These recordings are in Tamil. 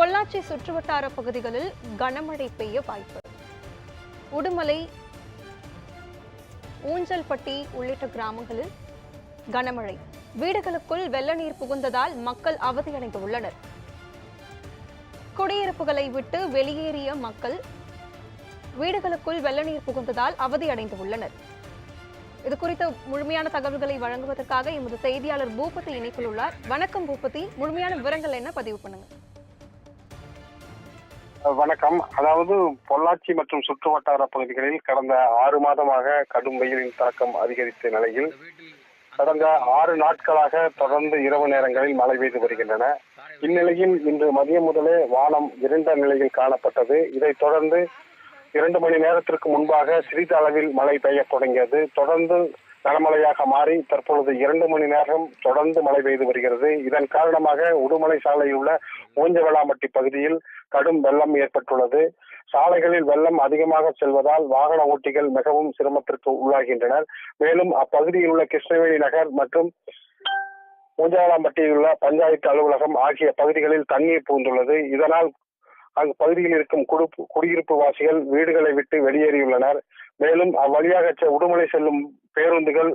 பொள்ளாச்சி சுற்றுவட்டார பகுதிகளில் கனமழை பெய்ய வாய்ப்பு. உடுமலை ஊஞ்சல்பட்டி உள்ளிட்ட கிராமங்களில் கனமழை. வீடுகளுக்குள் வெள்ள நீர் புகுந்ததால் மக்கள் அவதியடைந்துள்ளனர். குடியிருப்புகளை விட்டு வெளியேறிய மக்கள் வீடுகளுக்குள் வெள்ள நீர் புகுந்ததால் அவதியடைந்து உள்ளனர் இது குறித்த முழுமையான தகவல்களை வழங்குவதற்காக எமது செய்தியாளர் பூபதி இணைப்பில் உள்ளார். வணக்கம் பூபதி. முழுமையான விவரங்கள் என்ன? பதிவு பண்ணுங்க. வணக்கம். அதாவது பொள்ளாச்சி மற்றும் சுற்றுவட்டார பகுதிகளில் கடந்த ஆறு மாதமாக கடும் வெயிலின் தாக்கம் அதிகரித்த நிலையில் கடந்த ஆறு நாட்களாக தொடர்ந்து இரவு நேரங்களில் மழை பெய்து வருகின்றன. இந்நிலையில் இன்று மதியம் முதலே வானம் இருண்ட நிலையில் காணப்பட்டது. இதைத் தொடர்ந்து இரண்டு மணி நேரத்திற்கு முன்பாக சிறிது அளவில் மழை பெய்யத் தொடங்கியது. தொடர்ந்து கனமழையாக மாறி தற்பொழுது இரண்டு மணி நேரம் தொடர்ந்து மழை பெய்து வருகிறது. இதன் காரணமாக உடுமலை சாலையில் உள்ள ஊஞ்சவளாமட்டி பகுதியில் கடும் வெள்ளம் ஏற்பட்டுள்ளது. சாலைகளில் வெள்ளம் அதிகமாக செல்வதால் வாகன ஓட்டிகள் மிகவும் சிரமத்திற்கு உள்ளாகின்றனர். மேலும் அப்பகுதியில் உள்ள கிருஷ்ணவேணி நகர் மற்றும் ஊஞ்சவளாம்பட்டியில் உள்ள பஞ்சாயத்து அலுவலகம் ஆகிய பகுதிகளில் தண்ணீர் புகுந்துள்ளது. இதனால் அங்கு பகுதியில் இருக்கும் குடியிருப்பு வாசிகள் வீடுகளை விட்டு வெளியேறியுள்ளனர். மேலும் அவ்வழியாக செ- உடுமலை செல்லும் பேருந்துகள்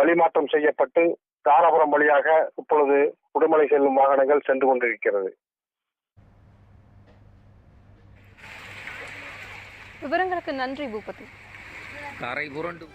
வழிமாற்றம் செய்யப்பட்டு தாராபுரம் வழியாக இப்பொழுது உடுமலை செல்லும் வாகனங்கள் சென்று கொண்டிருக்கிறது. விவரங்களுக்கு நன்றி பூபதி. கரை புரண்டு